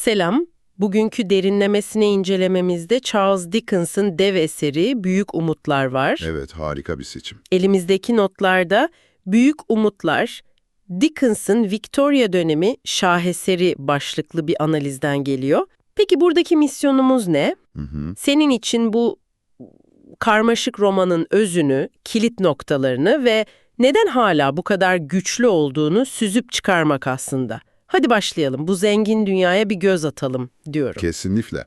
Selam. Bugünkü derinlemesine incelememizde Charles Dickens'ın dev eseri Büyük Umutlar var. Evet, harika bir seçim. Elimizdeki notlarda Büyük Umutlar, Dickens'ın Victoria dönemi şaheseri başlıklı bir analizden geliyor. Peki buradaki misyonumuz ne? Hı hı. Senin için bu karmaşık romanın özünü, kilit noktalarını ve neden hala bu kadar güçlü olduğunu süzüp çıkarmak aslında. Hadi başlayalım. Bu zengin dünyaya bir göz atalım diyorum. Kesinlikle.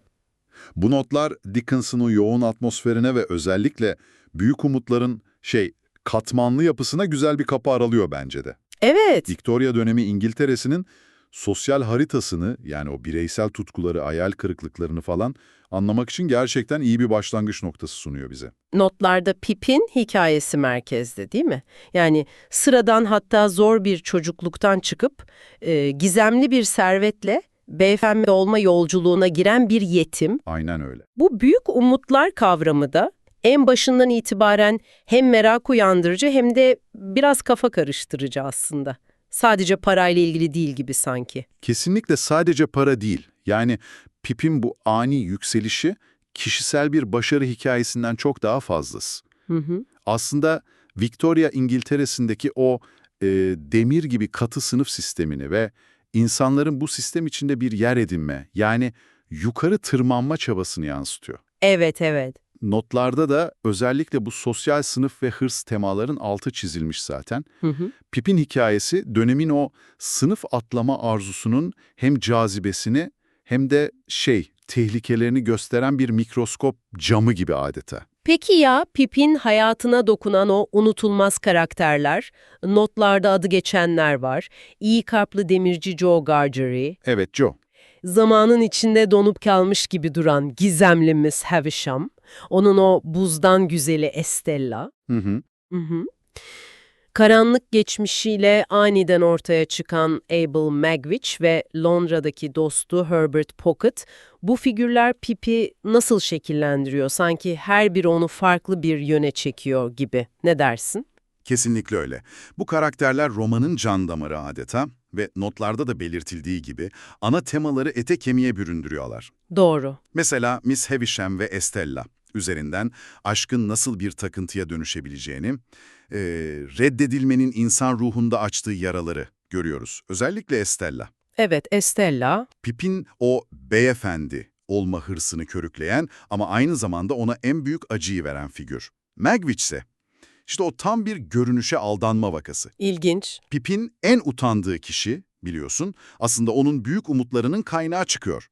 Bu notlar Dickens'ın yoğun atmosferine ve özellikle büyük umutların şey katmanlı yapısına güzel bir kapı aralıyor bence de. Evet. Victoria dönemi İngiltere'sinin sosyal haritasını yani o bireysel tutkuları, hayal kırıklıklarını falan anlamak için gerçekten iyi bir başlangıç noktası sunuyor bize. Notlarda Pip'in hikayesi merkezde değil mi? Yani sıradan hatta zor bir çocukluktan çıkıp e, gizemli bir servetle beyefendi olma yolculuğuna giren bir yetim. Aynen öyle. Bu büyük umutlar kavramı da en başından itibaren hem merak uyandırıcı hem de biraz kafa karıştırıcı aslında. Sadece parayla ilgili değil gibi sanki. Kesinlikle sadece para değil. Yani Pip'in bu ani yükselişi kişisel bir başarı hikayesinden çok daha fazlası. Hı hı. aslında Victoria İngiltere'sindeki o e, demir gibi katı sınıf sistemini ve insanların bu sistem içinde bir yer edinme, yani yukarı tırmanma çabasını yansıtıyor. Evet evet. Notlarda da özellikle bu sosyal sınıf ve hırs temaların altı çizilmiş zaten. Hı hı. Pip'in hikayesi dönemin o sınıf atlama arzusunun hem cazibesini hem de şey tehlikelerini gösteren bir mikroskop camı gibi adeta. Peki ya Pip'in hayatına dokunan o unutulmaz karakterler, notlarda adı geçenler var. İyi kalpli demirci Joe Gargery, Evet Joe. Zamanın içinde donup kalmış gibi duran gizemli Miss Havisham, onun o buzdan güzeli Estella. Hı hı. Hı hı. Karanlık geçmişiyle aniden ortaya çıkan Abel Magwitch ve Londra'daki dostu Herbert Pocket, bu figürler Pip'i nasıl şekillendiriyor? Sanki her biri onu farklı bir yöne çekiyor gibi. Ne dersin? Kesinlikle öyle. Bu karakterler romanın can damarı adeta ve notlarda da belirtildiği gibi ana temaları ete kemiğe büründürüyorlar. Doğru. Mesela Miss Havisham ve Estella üzerinden aşkın nasıl bir takıntıya dönüşebileceğini, eee, reddedilmenin insan ruhunda açtığı yaraları görüyoruz. Özellikle Estella. Evet, Estella. Pip'in o beyefendi olma hırsını körükleyen ama aynı zamanda ona en büyük acıyı veren figür. Magwitch ise işte o tam bir görünüşe aldanma vakası. İlginç. Pip'in en utandığı kişi biliyorsun aslında onun büyük umutlarının kaynağı çıkıyor.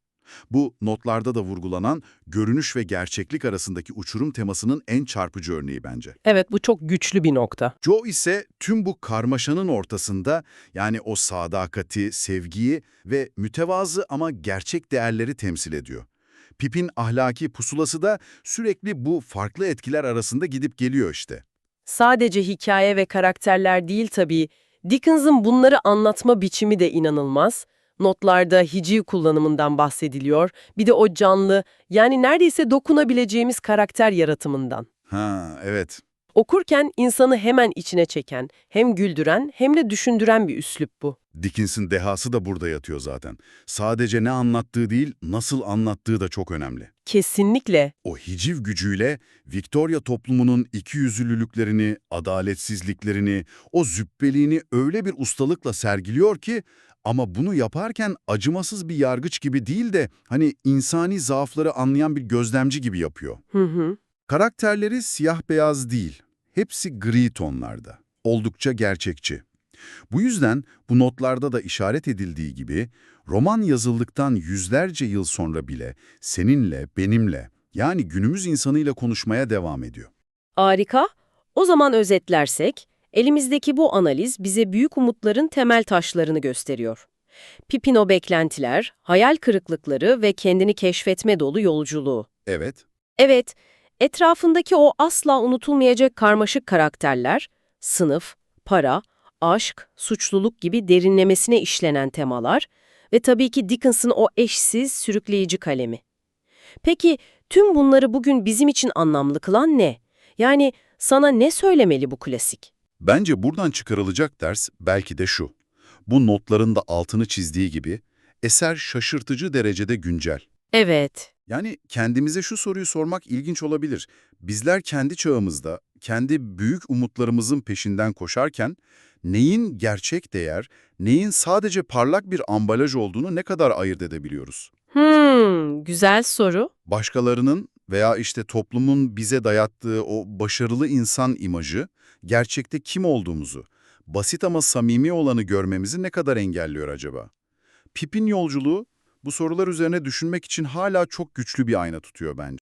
Bu notlarda da vurgulanan görünüş ve gerçeklik arasındaki uçurum temasının en çarpıcı örneği bence. Evet, bu çok güçlü bir nokta. Joe ise tüm bu karmaşanın ortasında yani o sadakati, sevgiyi ve mütevazı ama gerçek değerleri temsil ediyor. Pip'in ahlaki pusulası da sürekli bu farklı etkiler arasında gidip geliyor işte. Sadece hikaye ve karakterler değil tabii. Dickens'ın bunları anlatma biçimi de inanılmaz. Notlarda hiciv kullanımından bahsediliyor. Bir de o canlı, yani neredeyse dokunabileceğimiz karakter yaratımından. Ha evet. Okurken insanı hemen içine çeken, hem güldüren hem de düşündüren bir üslup bu. Dickens'in dehası da burada yatıyor zaten. Sadece ne anlattığı değil, nasıl anlattığı da çok önemli. Kesinlikle. O hiciv gücüyle Victoria toplumunun ikiyüzlülüklerini, adaletsizliklerini, o züppeliğini öyle bir ustalıkla sergiliyor ki ama bunu yaparken acımasız bir yargıç gibi değil de hani insani zaafları anlayan bir gözlemci gibi yapıyor. Hı hı. Karakterleri siyah beyaz değil, hepsi gri tonlarda. Oldukça gerçekçi. Bu yüzden bu notlarda da işaret edildiği gibi roman yazıldıktan yüzlerce yıl sonra bile seninle, benimle yani günümüz insanıyla konuşmaya devam ediyor. Harika. O zaman özetlersek, elimizdeki bu analiz bize büyük umutların temel taşlarını gösteriyor. Pipin o beklentiler, hayal kırıklıkları ve kendini keşfetme dolu yolculuğu. Evet, Evet, etrafındaki o asla unutulmayacak karmaşık karakterler, sınıf, para, aşk, suçluluk gibi derinlemesine işlenen temalar ve tabii ki Dickens'ın o eşsiz, sürükleyici kalemi. Peki tüm bunları bugün bizim için anlamlı kılan ne? Yani sana ne söylemeli bu klasik? bence buradan çıkarılacak ders belki de şu. Bu notların da altını çizdiği gibi Eser şaşırtıcı derecede güncel. Evet. Yani kendimize şu soruyu sormak ilginç olabilir. Bizler kendi çağımızda, kendi büyük umutlarımızın peşinden koşarken neyin gerçek değer, neyin sadece parlak bir ambalaj olduğunu ne kadar ayırt edebiliyoruz? Hmm, güzel soru. Başkalarının veya işte toplumun bize dayattığı o başarılı insan imajı, gerçekte kim olduğumuzu, basit ama samimi olanı görmemizi ne kadar engelliyor acaba? Pip'in yolculuğu bu sorular üzerine düşünmek için hala çok güçlü bir ayna tutuyor bence.